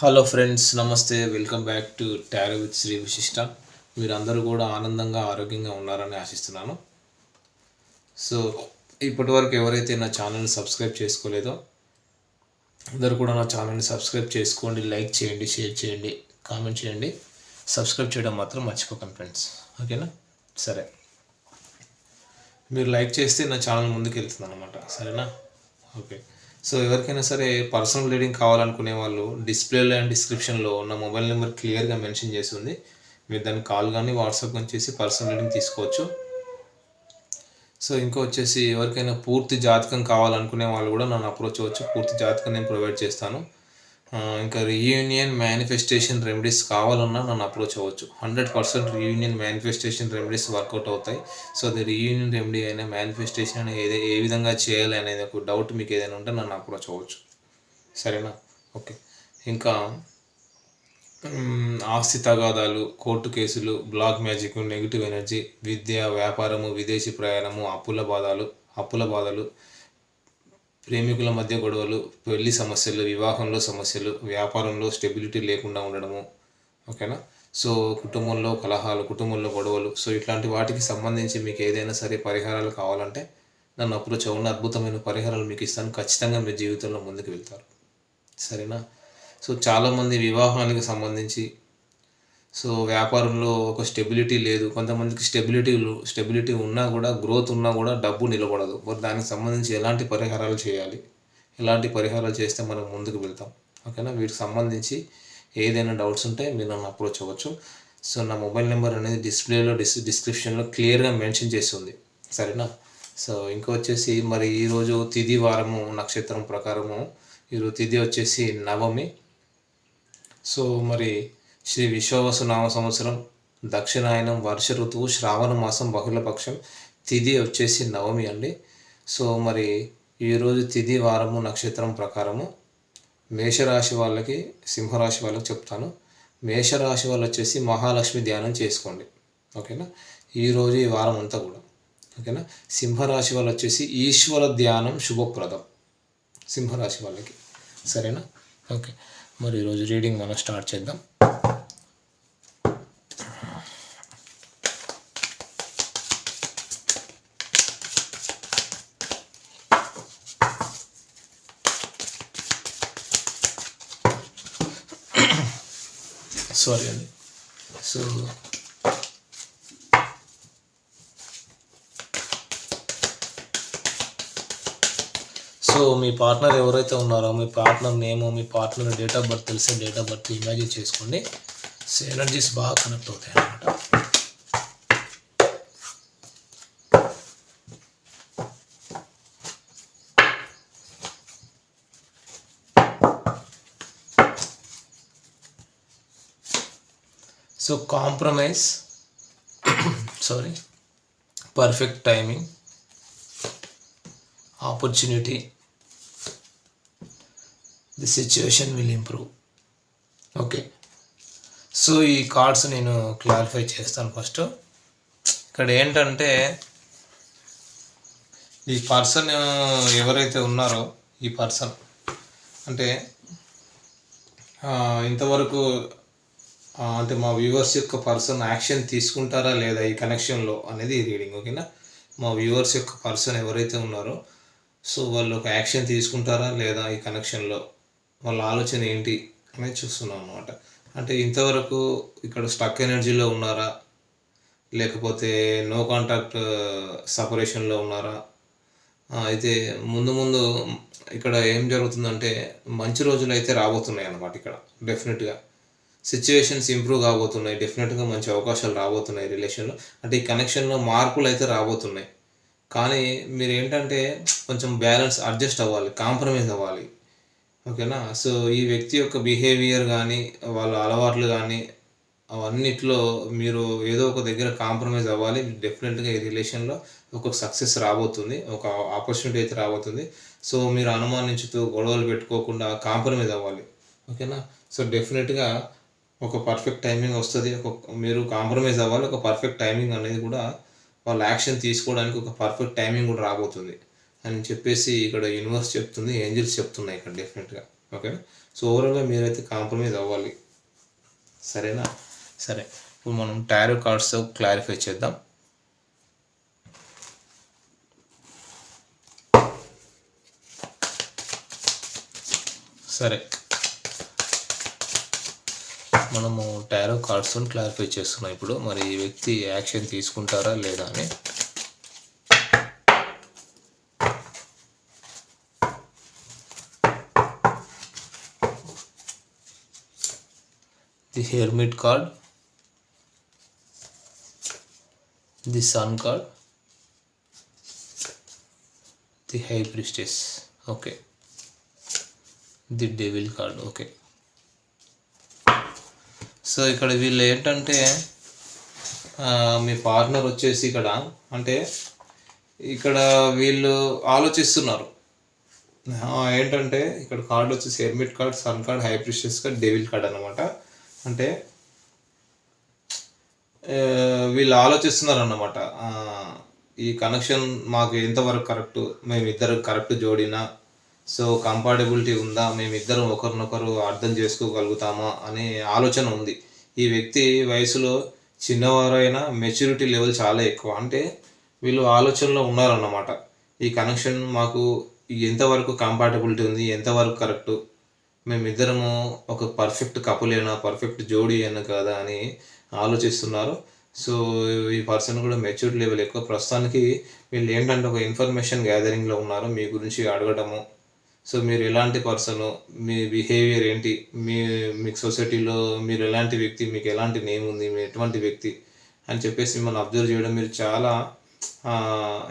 Hello friends namaste welcome back to tarot with Shri Vishishta మీరందరూ కూడా ఆనందంగా ఆరోగ్యంగా ఉన్నారని ఆశిస్తున్నాను. సో ఇప్పటి వరకు ఎవరైతే నా ఛానల్ని సబ్స్క్రైబ్ చేసుకోలేదో అందరూ కూడా నా ఛానల్ని సబ్స్క్రైబ్ చేసుకోండి లైక్ చేయండి షేర్ చేయండి కామెంట్ చేయండి. సబ్స్క్రైబ్ చేయడం మాత్రం మర్చిపోకండి ఫ్రెండ్స్ ఓకేనా సరే. మీరు లైక్ చేస్తే నా ఛానల్ ముందుకు వెళ్తుంది అనమాట సరేనా? ఓకే సో ఎవరికైనా సరే పర్సనల్ రీడింగ్ కావాలనుకునే వాళ్ళు డిస్ప్లేలో అండ్ డిస్క్రిప్షన్లో ఉన్న మొబైల్ నెంబర్ క్లియర్గా మెన్షన్ చేసి ఉంది. మీరు దాన్ని కాల్ కానీ వాట్సాప్ కానీ చేసి పర్సనల్ రీడింగ్ తీసుకోవచ్చు. సో ఇంకా వచ్చేసి ఎవరికైనా పూర్తి జాతకం కావాలనుకునే వాళ్ళు కూడా నన్ను అప్రోచ్ అవ్వచ్చు. పూర్తి జాతకం నేను ప్రొవైడ్ చేస్తాను. ఇంకా రీయూనియన్ మేనిఫెస్టేషన్ రెమెడీస్ కావాలన్నా నన్ను అప్రోచ్ అవ్వచ్చు. Hundred percent reunion manifestation remedies work out అవుతాయి. సో అది రీయూనియన్ రెమెడీ అయినా మేనిఫెస్టేషన్ అయినా ఏదే ఏ విధంగా చేయాలి అనేది ఒక డౌట్ మీకు ఏదైనా ఉంటే నన్ను అప్రోచ్ అవ్వచ్చు. సరేనా? ఓకే. ఇంకా ఆస్తి తగాదాలు కోర్టు కేసులు బ్లాక్ మ్యాజిక్ నెగిటివ్ ఎనర్జీ విద్య వ్యాపారము విదేశీ ప్రయాణము అప్పుల బాధలు అప్పుల బాధలు ప్రేమికుల మధ్య గొడవలు పెళ్ళి సమస్యలు వివాహంలో సమస్యలు వ్యాపారంలో స్టెబిలిటీ లేకుండా ఉండడము ఓకేనా? సో కుటుంబంలో కలహాలు కుటుంబంలో గొడవలు సో ఇట్లాంటి వాటికి సంబంధించి మీకు ఏదైనా సరే పరిహారాలు కావాలంటే నన్ను అప్రోచ్ అవ్వండి. అద్భుతమైన పరిహారాలు మీకు ఇస్తాను. ఖచ్చితంగా మీ జీవితంలో ముందుకు వెళ్తారు. సరేనా? సో చాలామంది వివాహానికి సంబంధించి సో వ్యాపారంలో ఒక స్టెబిలిటీ లేదు. కొంతమందికి స్టెబిలిటీ స్టెబిలిటీ ఉన్నా కూడా గ్రోత్ ఉన్నా కూడా డబ్బు నిలబడదు. మరి దానికి సంబంధించి ఎలాంటి పరిహారాలు చేయాలి? ఎలాంటి పరిహారాలు చేస్తే మనం ముందుకు వెళ్తాం? ఓకేనా? వీటికి సంబంధించి ఏదైనా డౌట్స్ ఉంటే మీరు నన్ను అప్రోచ్ అవ్వచ్చు. సో నా మొబైల్ నెంబర్ అనేది డిస్ప్లేలో డిస్ డిస్క్రిప్షన్లో క్లియర్గా మెన్షన్ చేసి ఉంది సరేనా? సో ఇంకా వచ్చేసి మరి ఈరోజు తిది వారము నక్షత్రం ప్రకారము. ఈరోజు తిది వచ్చేసి నవమి. సో మరి శ్రీ విశ్వవసు నామ సంవత్సరం దక్షిణాయనం వర్ష ఋతువు శ్రావణ మాసం బహుళపక్షం తిథి వచ్చేసి నవమి అండి. సో మరి ఈరోజు తిథి వారము నక్షత్రం ప్రకారము మేషరాశి వాళ్ళకి సింహరాశి వాళ్ళకి చెప్తాను. మేషరాశి వాళ్ళు వచ్చేసి మహాలక్ష్మి ధ్యానం చేసుకోండి. ఓకేనా? ఈరోజు ఈ వారం అంతా కూడా. ఓకేనా? సింహరాశి వాళ్ళు వచ్చేసి ఈశ్వర ధ్యానం శుభప్రదం. సింహరాశి వాళ్ళకి. సరేనా? ఓకే. మరి ఈరోజు రీడింగ్ మనం స్టార్ట్ చేద్దాం. సారీ అండి సో సో మీ పార్ట్నర్ ఎవరైతే ఉన్నారో మీ పార్ట్నర్ నేమ్ మీ పార్ట్నర్ డేట్ ఆఫ్ బర్త్ తెలిసే డేట్ ఆఫ్ బర్త్ ఇమాజిన్ చేసుకోండి. సో ఎనర్జీస్ బాగా కనెక్ట్ అవుతాయి అన్నమాట so compromise sorry perfect timing opportunity. The situation will improve. Okay. So ఈ కార్డ్స్ నేను క్లారిఫై చేస్తాను ఫస్ట్. ఇక్కడ ఏంటంటే ఈ పర్సన్ ఎవరైతే ఉన్నారో ఈ పర్సన్ అంటే ఇంతవరకు అంటే మా వ్యూవర్స్ యొక్క పర్సన్ యాక్షన్ తీసుకుంటారా లేదా ఈ కనెక్షన్లో అనేది రీడింగ్ ఓకేనా? మా వ్యూవర్స్ యొక్క పర్సన్ ఎవరైతే ఉన్నారో సో వాళ్ళు ఒక యాక్షన్ తీసుకుంటారా లేదా ఈ కనెక్షన్లో? వాళ్ళ ఆలోచన ఏంటి అనేది చూస్తున్నాం అనమాట అంటే ఇంతవరకు ఇక్కడ స్టక్ ఎనర్జీలో ఉన్నారా? లేకపోతే నో కాంటాక్ట్ సపరేషన్లో ఉన్నారా? అయితే ముందు ముందు ఇక్కడ ఏం జరుగుతుందంటే మంచి రోజులు అయితే రాబోతున్నాయి అన్నమాట ఇక్కడ డెఫినెట్గా సిచ్యువేషన్స్ ఇంప్రూవ్ కాబోతున్నాయి. డెఫినెట్గా మంచి అవకాశాలు రాబోతున్నాయి రిలేషన్లో. అంటే ఈ కనెక్షన్లో మార్పులు అయితే రాబోతున్నాయి. కానీ మీరు ఏంటంటే కొంచెం బ్యాలెన్స్ అడ్జస్ట్ అవ్వాలి కాంప్రమైజ్ అవ్వాలి. ఓకేనా? సో ఈ వ్యక్తి యొక్క బిహేవియర్ కానీ వాళ్ళ అలవాట్లు కానీ అవన్నిట్లో మీరు ఏదో ఒక దగ్గర కాంప్రమైజ్ అవ్వాలి. డెఫినెట్గా ఈ రిలేషన్లో ఒక సక్సెస్ రాబోతుంది ఒక ఆపర్చునిటీ అయితే రాబోతుంది. సో మీరు అనుమానించుతూ గొడవలు పెట్టుకోకుండా కాంప్రమైజ్ అవ్వాలి. ఓకేనా? సో డెఫినెట్గా ఒక పర్ఫెక్ట్ టైమింగ్ వస్తుంది. ఒక మీరు కాంప్రమైజ్ అవ్వాలి. ఒక పర్ఫెక్ట్ టైమింగ్ అనేది కూడా వాళ్ళ యాక్షన్ తీసుకోవడానికి ఒక పర్ఫెక్ట్ టైమింగ్ కూడా రాబోతుంది. అని చెప్పేసి ఇక్కడ యూనివర్స్ చెప్తుంది. ఏంజిల్స్ చెప్తున్నాయి ఇక్కడ డెఫినెట్గా ఓకే సో ఓవరాల్గా మీరైతే కాంప్రమైజ్ అవ్వాలి. సరేనా? సరే. ఇప్పుడు మనం టారో కార్డ్స్ క్లారిఫై చేద్దాం. సరే. మనము టారో కార్డ్స్ క్లారిఫై చేస్తున్నాం ఇప్పుడు. మరి ఈ వ్యక్తి యాక్షన్ తీసుకుంటారా లేదా అని. The hermit card. The sun card. The high priestess. Okay. The devil card. Okay. So ఇక్కడ వీళ్ళు ఏంటంటే మీ పార్ట్నర్ వచ్చేసి ఇక్కడ అంటే ఇక్కడ వీళ్ళు ఆలోచిస్తున్నారు. ఏంటంటే ఇక్కడ కార్డ్ వచ్చేసి hermit card sun card high priestess card devil card అనమాట అంటే వీళ్ళు ఆలోచిస్తున్నారు అన్నమాట ఈ కనెక్షన్ మాకు ఎంతవరకు కరెక్ట్ మేము ఇద్దరు కరెక్ట్ జోడినా సో కంపాటబిలిటీ ఉందా? మేమిద్దరం ఒకరినొకరు అర్థం చేసుకోగలుగుతామా? అనే ఆలోచన ఉంది. ఈ వ్యక్తి వయసులో చిన్నవారైనా మెచ్యూరిటీ లెవెల్ చాలా ఎక్కువ. అంటే వీళ్ళు ఆలోచనలో ఉన్నారన్నమాట. ఈ కనెక్షన్ మాకు ఎంతవరకు కంపాటబిలిటీ ఉంది? ఎంతవరకు కరెక్ట్? మేమిద్దరము ఒక పర్ఫెక్ట్ కపులేనా? పర్ఫెక్ట్ జోడీ అయినా కదా? అని ఆలోచిస్తున్నారు. సో ఈ పర్సన్ కూడా మెచ్యూరిటీ లెవెల్ ఎక్కువ. ప్రస్తుతానికి వీళ్ళు ఏంటంటే ఒక ఇన్ఫర్మేషన్ గ్యాదరింగ్లో ఉన్నారు. మీ గురించి అడగటము సో మీరు ఎలాంటి పర్సన్ మీ బిహేవియర్ ఏంటి మీ మీకు సొసైటీలో మీరు ఎలాంటి వ్యక్తి మీకు ఎలాంటి నేమ్ ఉంది మీరు ఎటువంటి వ్యక్తి అని చెప్పేసి మిమ్మల్ని అబ్జర్వ్ చేయడం మీరు చాలా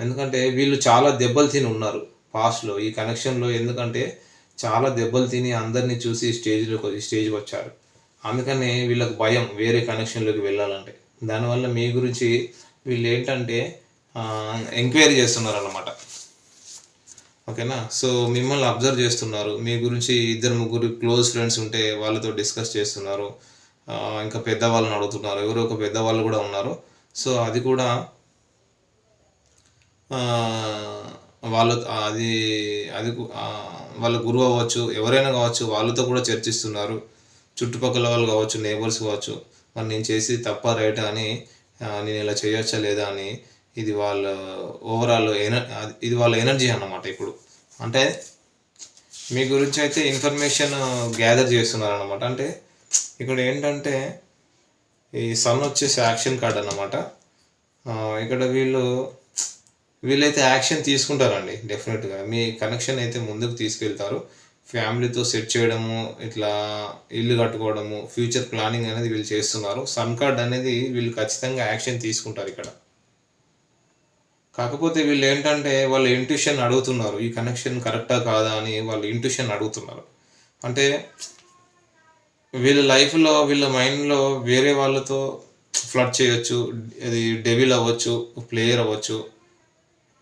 ఎందుకంటే వీళ్ళు చాలా దెబ్బలు తిని ఉన్నారు పాస్ట్లో ఈ కనెక్షన్లో ఎందుకంటే చాలా దెబ్బలు తిని అందరినీ చూసి స్టేజ్లోకి ఈ స్టేజ్కి వచ్చారు. అందుకని వీళ్ళకి భయం వేరే కనెక్షన్లోకి వెళ్ళాలంటే. దానివల్ల మీ గురించి వీళ్ళు ఏంటంటే ఎంక్వైరీ చేస్తున్నారు అన్నమాట ఓకేనా? సో మిమ్మల్ని అబ్జర్వ్ చేస్తున్నారు. మీ గురించి ఇద్దరు ముగ్గురు క్లోజ్ ఫ్రెండ్స్ ఉంటే వాళ్ళతో డిస్కస్ చేస్తున్నారు. ఇంకా పెద్దవాళ్ళని అడుగుతున్నారు. ఎవరో ఒక పెద్దవాళ్ళు కూడా ఉన్నారు. సో అది కూడా వాళ్ళ అది అది వాళ్ళ గురువు అవ్వచ్చు ఎవరైనా కావచ్చు వాళ్ళతో కూడా చర్చిస్తున్నారు. చుట్టుపక్కల వాళ్ళు కావచ్చు నేబర్స్ కావచ్చు. మరి నేను చేసి తప్ప రైట్ అని నేను ఇలా చేయొచ్చా లేదా అని ఇది వాళ్ళ ఓవరాల్ ఎనర్ ఇది వాళ్ళ ఎనర్జీ అన్నమాట ఇప్పుడు. అంటే మీ గురించి అయితే ఇన్ఫర్మేషన్ గ్యాదర్ చేస్తున్నారు అనమాట అంటే ఇక్కడ ఏంటంటే ఈ సన్ వచ్చేసి యాక్షన్ కార్డ్ అనమాట ఇక్కడ వీళ్ళు వీళ్ళైతే యాక్షన్ తీసుకుంటారండి డెఫినెట్గా మీ కనెక్షన్ అయితే ముందుకు తీసుకెళ్తారు. ఫ్యామిలీతో సెట్ చేయడము ఇట్లా ఇల్లు కట్టుకోవడము ఫ్యూచర్ ప్లానింగ్ అనేది వీళ్ళు చేస్తున్నారు. సన్ కార్డ్ అనేది వీళ్ళు ఖచ్చితంగా యాక్షన్ తీసుకుంటారు ఇక్కడ. కాకపోతే వీళ్ళు ఏంటంటే వాళ్ళ ఇంట్యూషన్ అడుగుతున్నారు ఈ కనెక్షన్ కరెక్టా కాదా అని వాళ్ళ ఇంట్యూషన్ అడుగుతున్నారు. అంటే వీళ్ళ లైఫ్లో వీళ్ళ మైండ్లో వేరే వాళ్ళతో ఫ్లడ్ చేయొచ్చు అది డెవిల్ అవ్వచ్చు ప్లేయర్ అవ్వచ్చు.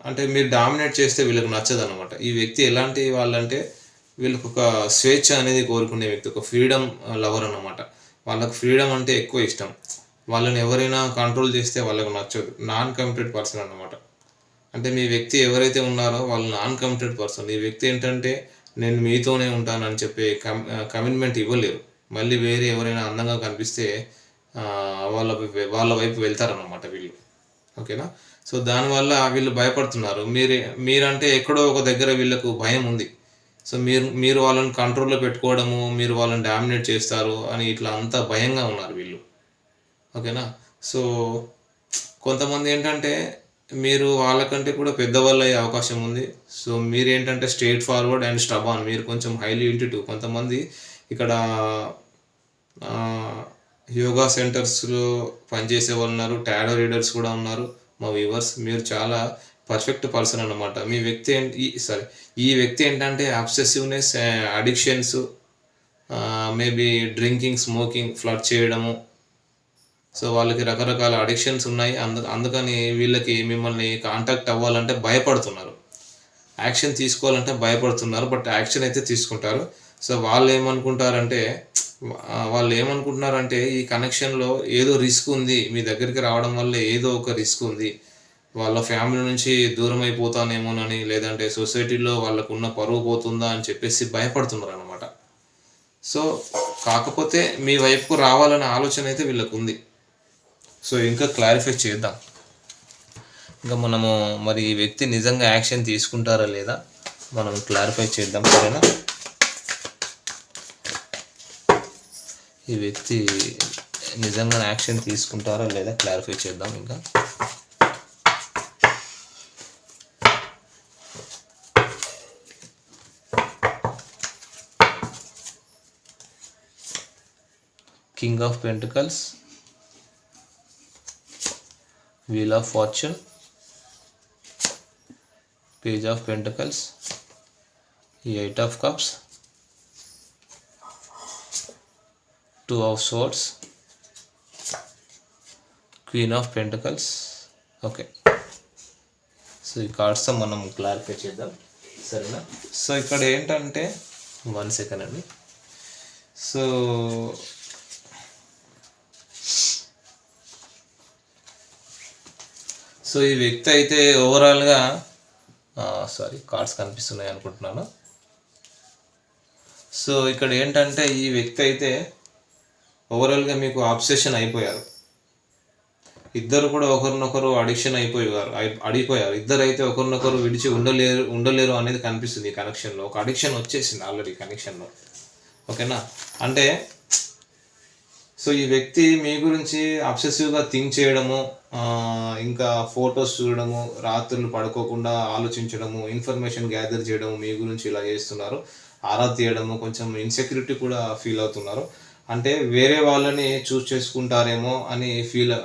అంటే మీరు డామినేట్ చేస్తే వీళ్ళకి నచ్చదు అనమాట ఈ వ్యక్తి ఎలాంటి వాళ్ళంటే వీళ్ళకి ఒక స్వేచ్ఛ అనేది కోరుకునే వ్యక్తి ఒక ఫ్రీడమ్ లవర్ అన్నమాట. వాళ్ళకి ఫ్రీడమ్ అంటే ఎక్కువ ఇష్టం. వాళ్ళని ఎవరైనా కంట్రోల్ చేస్తే వాళ్ళకి నచ్చదు. నాన్ కంప్లీట్ పర్సన్ అన్నమాట. అంటే మీ వ్యక్తి ఎవరైతే ఉన్నారో వాళ్ళు నాన్ కమిటెడ్ పర్సన్ ఈ వ్యక్తి ఏంటంటే నేను మీతోనే ఉంటానని చెప్పే కమి కమిట్మెంట్ ఇవ్వలేరు. మళ్ళీ వేరే ఎవరైనా అందంగా కనిపిస్తే వాళ్ళ వాళ్ళ వైపు వెళ్తారన్నమాట వీళ్ళు. ఓకేనా? సో దానివల్ల వీళ్ళు భయపడుతున్నారు. మీరు మీరంటే ఎక్కడో ఒక దగ్గర వీళ్ళకు భయం ఉంది. సో మీరు మీరు వాళ్ళని కంట్రోల్లో పెట్టుకోవడము మీరు వాళ్ళని డామినేట్ చేస్తారు అని ఇట్లా అంతా భయంగా ఉన్నారు వీళ్ళు. ఓకేనా? సో కొంతమంది ఏంటంటే మీరు వాళ్ళకంటే కూడా పెద్దవాళ్ళు అయ్యే అవకాశం ఉంది. సో మీరు ఏంటంటే స్ట్రేట్ ఫార్వర్డ్ అండ్ స్టబాన్ మీరు కొంచెం హైలీ ఇంటిటివ్ కొంతమంది ఇక్కడ యోగా సెంటర్స్లో పనిచేసే వాళ్ళు ఉన్నారు. టాడో రీడర్స్ కూడా ఉన్నారు. మా వ్యూవర్స్ మీరు చాలా పర్ఫెక్ట్ పర్సన్ అన్నమాట. మీ వ్యక్తి ఏంటి ఈ సారీ ఈ వ్యక్తి ఏంటంటే obsessiveness addictions maybe drinking smoking flood చేయడము సో వాళ్ళకి రకరకాల అడిక్షన్స్ ఉన్నాయి. అందు అందుకని వీళ్ళకి మిమ్మల్ని కాంటాక్ట్ అవ్వాలంటే భయపడుతున్నారు. యాక్షన్ తీసుకోవాలంటే భయపడుతున్నారు. బట్ యాక్షన్ అయితే తీసుకుంటారు. సో వాళ్ళు ఏమనుకుంటారంటే వాళ్ళు ఏమనుకుంటున్నారంటే ఈ కనెక్షన్లో ఏదో రిస్క్ ఉంది. మీ దగ్గరికి రావడం వల్ల ఏదో ఒక రిస్క్ ఉంది. వాళ్ళ ఫ్యామిలీ నుంచి దూరం అయిపోతానేమోనని లేదంటే సొసైటీలో వాళ్ళకు ఉన్న పరువు పోతుందా అని చెప్పేసి భయపడుతున్నారు అనమాట సో కాకపోతే మీ వైపుకు రావాలనే ఆలోచన అయితే వీళ్ళకు ఉంది సో ఇంకా క్లారిఫై చేద్దాం. ఇంకా మనము మరి ఈ వ్యక్తి నిజంగా యాక్షన్ తీసుకుంటారా లేదా మనం క్లారిఫై చేద్దాం సరేనా? ఈ వ్యక్తి నిజంగా యాక్షన్ తీసుకుంటారా లేదా క్లారిఫై చేద్దాం ఇంకా. King of pentacles wheel of fortune page of pentacles eight of cups two of swords queen of pentacles okay so ఈ కార్డ్స్తో మనం క్లారిఫై చేద్దాం సరేనా సో ఇక్కడ ఏంటంటే వన్ సెకండ్ అండి సో సో ఈ వ్యక్తి అయితే ఓవరాల్గా సారీ కార్డ్స్ కనిపిస్తున్నాయి అనుకుంటున్నాను. సో ఇక్కడ ఏంటంటే ఈ వ్యక్తి అయితే ఓవరాల్గా మీకు ఆబ్సెషన్ అయిపోయారు. ఇద్దరు కూడా ఒకరినొకరు అడిక్షన్ అయిపోయారు అయి- అడిగిపోయారు. ఇద్దరు అయితే ఒకరినొకరు విడిచి ఉండలేరు ఉండలేరు అనేది కనిపిస్తుంది ఈ కనెక్షన్లో. ఒక అడిక్షన్ వచ్చేసింది ఆల్రెడీ కనెక్షన్లో. ఓకేనా? అంటే సో ఈ వ్యక్తి మీ గురించి అబ్సెసివ్గా థింక్ చేయడము ఇంకా ఫొటోస్ చూడడము రాత్రులు పడుకోకుండా ఆలోచించడము ఇన్ఫర్మేషన్ గ్యాదర్ చేయడము మీ గురించి ఇలా చేస్తున్నారు. ఆరా తీయడము కొంచెం ఇన్సెక్యూరిటీ కూడా ఫీల్ అవుతున్నారు. అంటే వేరే వాళ్ళని చూస్ చేసుకుంటారేమో అని ఫీల్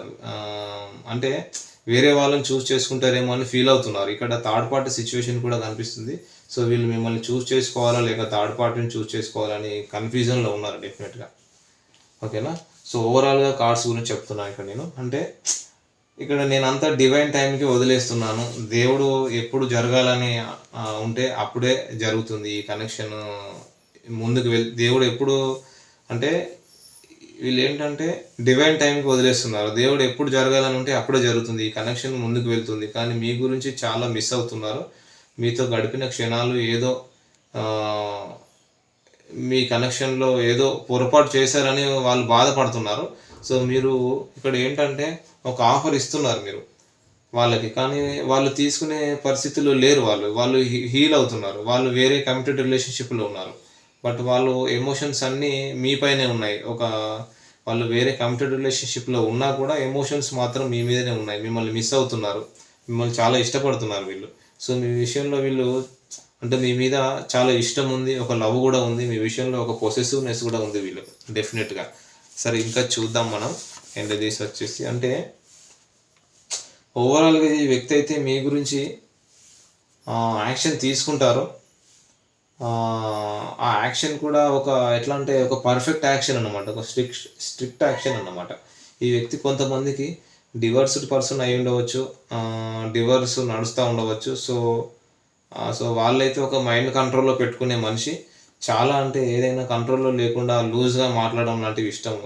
అంటే వేరే వాళ్ళని చూస్ చేసుకుంటారేమో అని ఫీల్ అవుతున్నారు. ఇక్కడ థర్డ్ పార్టీ సిచ్యువేషన్ కూడా కనిపిస్తుంది. సో వీళ్ళు మిమ్మల్ని చూస్ చేసుకోవాలా లేక థర్డ్ పార్టీని చూస్ చేసుకోవాలని కన్ఫ్యూజన్లో ఉన్నారు డెఫినెట్గా. ఓకేనా? సో ఓవరాల్గా కార్డ్స్ గురించి చెప్తున్నాను ఇక్కడ నేను. అంటే ఇక్కడ నేను అంతా డివైన్ టైంకి వదిలేస్తున్నాను. దేవుడు ఎప్పుడు జరగాలని ఉంటే అప్పుడే జరుగుతుంది ఈ కనెక్షన్ ముందుకు వెళ్ దేవుడు ఎప్పుడు అంటే వీళ్ళు ఏంటంటే డివైన్ టైంకి వదిలేస్తున్నారు. దేవుడు ఎప్పుడు జరగాలని ఉంటే అప్పుడే జరుగుతుంది. ఈ కనెక్షన్ ముందుకు వెళ్తుంది. కానీ మీ గురించి చాలా మిస్ అవుతున్నారు. మీతో గడిపిన క్షణాలు ఏదో మీ కనెక్షన్లో ఏదో పొరపాటు చేశారని వాళ్ళు బాధపడుతున్నారు. సో మీరు ఇక్కడ ఏంటంటే ఒక ఆఫర్ ఇస్తున్నారు మీరు. వాళ్ళకి కానీ వాళ్ళు తీసుకునే పరిస్థితుల్లో లేరు వాళ్ళు. వాళ్ళు హీల్ అవుతున్నారు. వాళ్ళు వేరే కమిటెడ్ రిలేషన్షిప్లో ఉన్నారు. బట్ వాళ్ళు ఎమోషన్స్ అన్నీ మీపైనే ఉన్నాయి. ఒక వాళ్ళు వేరే కమిటెడ్ రిలేషన్షిప్లో ఉన్నా కూడా ఎమోషన్స్ మాత్రం మీ మీదనే ఉన్నాయి. మిమ్మల్ని మిస్ అవుతున్నారు. మిమ్మల్ని చాలా ఇష్టపడుతున్నారు వీళ్ళు. సో మీ విషయంలో వీళ్ళు అంటే మీ మీద చాలా ఇష్టం ఉంది ఒక లవ్ కూడా ఉంది మీ విషయంలో ఒక పొసెసివ్నెస్ కూడా ఉంది వీళ్ళు డెఫినెట్గా సరే ఇంకా చూద్దాం మనం ఎండ్ చేసి వచ్చేసి. అంటే ఓవరాల్గా ఈ వ్యక్తి అయితే మీ గురించి యాక్షన్ తీసుకుంటారు. ఆ యాక్షన్ కూడా ఒక ఎట్లా అంటే ఒక పర్ఫెక్ట్ యాక్షన్ అన్నమాట ఒక స్ట్రిక్ట్ స్ట్రిక్ట్ యాక్షన్ అన్నమాట. ఈ వ్యక్తి కొంతమందికి డివర్స్డ్ పర్సన్ అయి ఉండవచ్చు డివర్స్ నడుస్తూ ఉండవచ్చు. సో సో వాళ్ళైతే ఒక మైండ్ కంట్రోల్లో పెట్టుకునే మనిషి. చాలా అంటే ఏదైనా కంట్రోల్లో లేకుండా లూజ్గా మాట్లాడడం లాంటివి ఇష్టం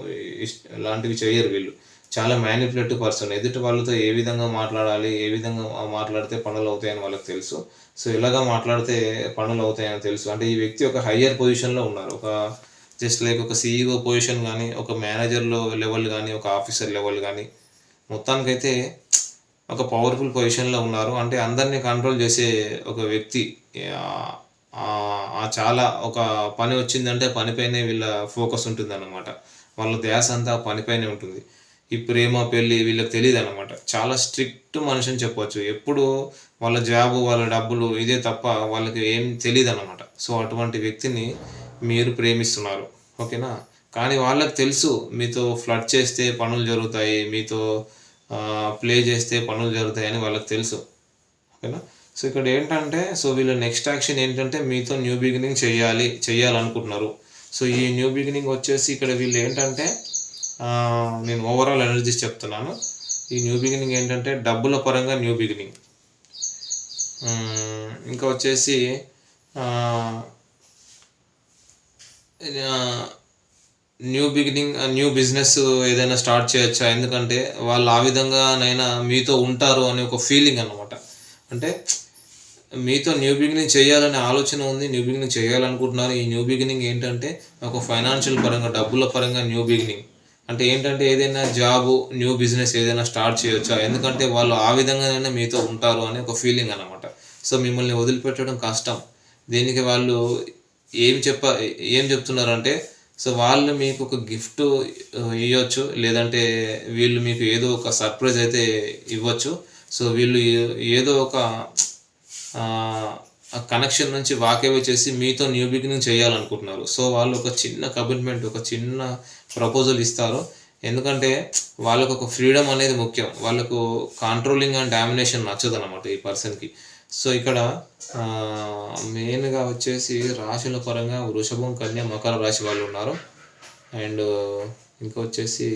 ఇష్ట లాంటివి చేయరు వీళ్ళు. చాలా మ్యానిపులేటివ్ పర్సన్ ఎదుటి వాళ్ళతో ఏ విధంగా మాట్లాడాలి ఏ విధంగా మాట్లాడితే పనులు అవుతాయని వాళ్ళకి తెలుసు. సో ఇలాగా మాట్లాడితే పనులు అవుతాయని తెలుసు. అంటే ఈ వ్యక్తి ఒక హయ్యర్ పొజిషన్లో ఉన్నారు. ఒక జస్ట్ లైక్ ఒక సీఈఓ పొజిషన్ కానీ ఒక మేనేజర్లో లెవెల్ కానీ ఒక ఆఫీసర్ లెవెల్ కానీ మొత్తానికైతే ఒక పవర్ఫుల్ పొజిషన్లో ఉన్నారు. అంటే అందరినీ కంట్రోల్ చేసే ఒక వ్యక్తి ఆ, చాలా ఒక పని వచ్చిందంటే పనిపైనే వీళ్ళ ఫోకస్ ఉంటుంది అనమాట వాళ్ళ ధ్యాస అంతా పనిపైనే ఉంటుంది. ఈ ప్రేమ పెళ్ళి వీళ్ళకి తెలియదు అనమాట చాలా స్ట్రిక్ట్ మనిషి అని చెప్పొచ్చు. ఎప్పుడు వాళ్ళ జాబు వాళ్ళ డబ్బులు ఇదే తప్ప వాళ్ళకి ఏం తెలియదు అనమాట సో అటువంటి వ్యక్తిని మీరు ప్రేమిస్తున్నారు. ఓకేనా? కానీ వాళ్ళకి తెలుసు మీతో ఫ్లడ్ చేస్తే పనులు జరుగుతాయి మీతో ప్లే చేస్తే పనులు జరుగుతాయని వాళ్ళకి తెలుసు. ఓకేనా? సో ఇక్కడ ఏంటంటే సో వీళ్ళ నెక్స్ట్ యాక్షన్ ఏంటంటే మీతో న్యూ బిగినింగ్ చేయాలి చేయాలనుకుంటున్నారు. సో ఈ న్యూ బిగినింగ్ వచ్చేసి ఇక్కడ వీళ్ళు ఏంటంటే నేను ఓవరాల్ ఎనర్జీస్ చెప్తున్నాను. ఈ న్యూ బిగినింగ్ ఏంటంటే డబ్బుల పరంగా న్యూ బిగినింగ్ ఇంకా వచ్చేసి న్యూ బిగినింగ్ న్యూ బిజినెస్ ఏదైనా స్టార్ట్ చేయొచ్చా? ఎందుకంటే వాళ్ళు ఆ విధంగానైనా మీతో ఉంటారు అనే ఒక ఫీలింగ్ అనమాట అంటే మీతో న్యూ బిగినింగ్ చేయాలనే ఆలోచన ఉంది న్యూ బిగినింగ్ చేయాలనుకుంటున్నారు. ఈ న్యూ బిగినింగ్ ఏంటంటే ఒక ఫైనాన్షియల్ పరంగా డబ్బుల పరంగా న్యూ బిగినింగ్. అంటే ఏంటంటే ఏదైనా జాబ్ న్యూ బిజినెస్ ఏదైనా స్టార్ట్ చేయొచ్చా? ఎందుకంటే వాళ్ళు ఆ విధంగానైనా మీతో ఉంటారు అనే ఒక ఫీలింగ్ అనమాట సో మిమ్మల్ని వదిలిపెట్టడం కష్టం. దీనికి వాళ్ళు ఏం చెప్ప ఏం చెప్తున్నారంటే సో వాళ్ళు మీకు ఒక గిఫ్ట్ ఇవ్వచ్చు లేదంటే వీళ్ళు మీకు ఏదో ఒక సర్ప్రైజ్ అయితే ఇవ్వచ్చు. సో వీళ్ళు ఏ- ఏదో ఒక కనెక్షన్ నుంచి వాకేవే చేసి మీతో న్యూ బిగినింగ్ చేయాలనుకుంటున్నారు. సో వాళ్ళు ఒక చిన్న కమిట్మెంట్ ఒక చిన్న ప్రపోజల్ ఇస్తారు. ఎందుకంటే వాళ్ళకు ఒక ఫ్రీడమ్ అనేది ముఖ్యం. వాళ్ళకు కంట్రోలింగ్ అండ్ డామినేషన్ నచ్చదు అనమాట ఈ పర్సన్కి. సో ఇక్కడ మెయిన్గా వచ్చేసి రాశుల పరంగా వృషభం కన్య మకర రాశి వాళ్ళు ఉన్నారు. అండ్ ఇంకా వచ్చేసి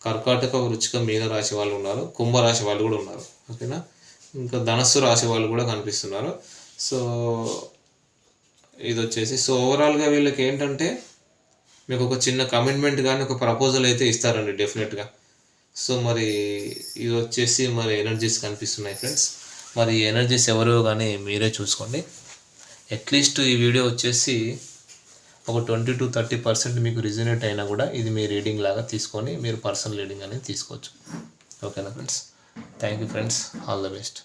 కర్కాటక వృచ్చిక మీన రాశి వాళ్ళు ఉన్నారు. కుంభరాశి వాళ్ళు కూడా ఉన్నారు. ఓకేనా? ఇంకా ధనస్సు రాశి వాళ్ళు కూడా కనిపిస్తున్నారు. సో ఇది వచ్చేసి సో ఓవరాల్గా వీళ్ళకి ఏంటంటే మీకు ఒక చిన్న కమిట్మెంట్ కానీ ఒక ప్రపోజల్ అయితే ఇస్తారండి డెఫినెట్గా సో మరి ఇది వచ్చేసి మరి ఎనర్జీస్ కనిపిస్తున్నాయి ఫ్రెండ్స్ మరి ఎనర్జీస్ ఎవరు కానీ మీరే చూసుకోండి. అట్లీస్ట్ ఈ వీడియో వచ్చేసి ఒక ట్వంటీ టు థర్టీ పర్సెంట్ మీకు రిజనేట్ అయినా కూడా ఇది మీ రీడింగ్ లాగా తీసుకొని మీరు పర్సనల్ రీడింగ్ అనేది తీసుకోవచ్చు. ఓకేనా friends thank you friends all the best